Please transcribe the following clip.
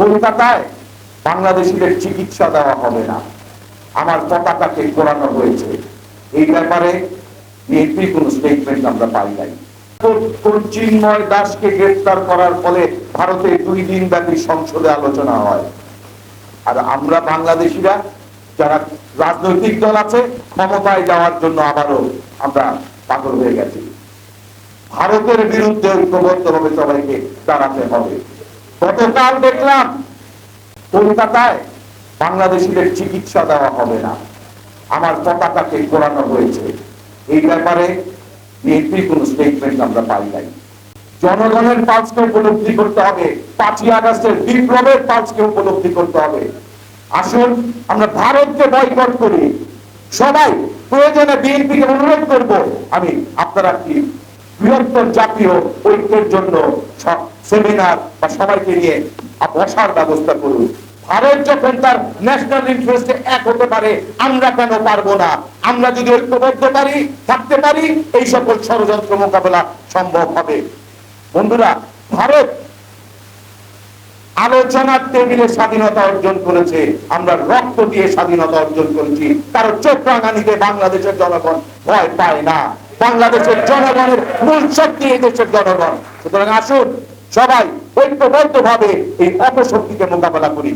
কলকাতায় বাংলাদেশিদের চিকিৎসা দেওয়া হবে না। আমার পতাকাকে কোরানো হয়েছে। এই ব্যাপারে বিএনপি কোন স্টেটমেন্ট আমরা পাই নাই। চিন্ময় দাসকে গ্রেফতার করার ফলে ভারতে দুই দিন ব্যাপী সংসদে আলোচনা হয়। আর আমরা বাংলাদেশিরা যারা রাজনৈতিক দল আছে, ক্ষমতায় যাওয়ার জন্য আবারও আমরা পাগল হয়ে গেছি। ভারতের বিরুদ্ধে ঐক্যবদ্ধভাবে সবাইকে দাঁড়াতে হবে। গতকাল দেখলাম কলকাতায় বাংলাদেশিদের চিকিৎসা দেওয়া হবে না। আমার পতাকাকে কোরানো হয়েছে। এই ব্যাপারে কোন স্টেটমেন্ট আমরা পাই নাই। জনগণের উপলব্ধি করতে হবে। পাঁচই আগস্টের বিপ্লবের উপলব্ধি করতে হবে। আসুন, আমরা ভারতকে বয়কট করি। সবাই প্রয়োজনে বিএনপিকে অনুরোধ করব। আমি, আপনারা কি বৃহত্তর জাতীয় ঐক্যের জন্য সেমিনার বা সবাইকে নিয়ে বসার ব্যবস্থা করুন। ভারত যখন তার ন্যাশনাল ইন্টারেস্টে এক হতে পারে, আমরা কেন পারব না? আমরা যদি ঐক্যবদ্ধ পারি, থাকতে পারি, এই সকল ষড়যন্ত্র মোকাবেলা সম্ভব হবে। বন্ধুরা, ভারত আলোচনার টেবিলে স্বাধীনতা অর্জন করেছে। আমরা রক্ত দিয়ে স্বাধীনতা অর্জন করেছি। কারণ চোখ রাঙানিতে বাংলাদেশের জনগণ ভয় পায় না। বাংলাদেশের জনগণের মূল শক্তি এই দেশের জনগণ। সুতরাং আসুন সবাই ঐক্যবদ্ধ ভাবে এই অপশক্তিকে মোকাবেলা করি।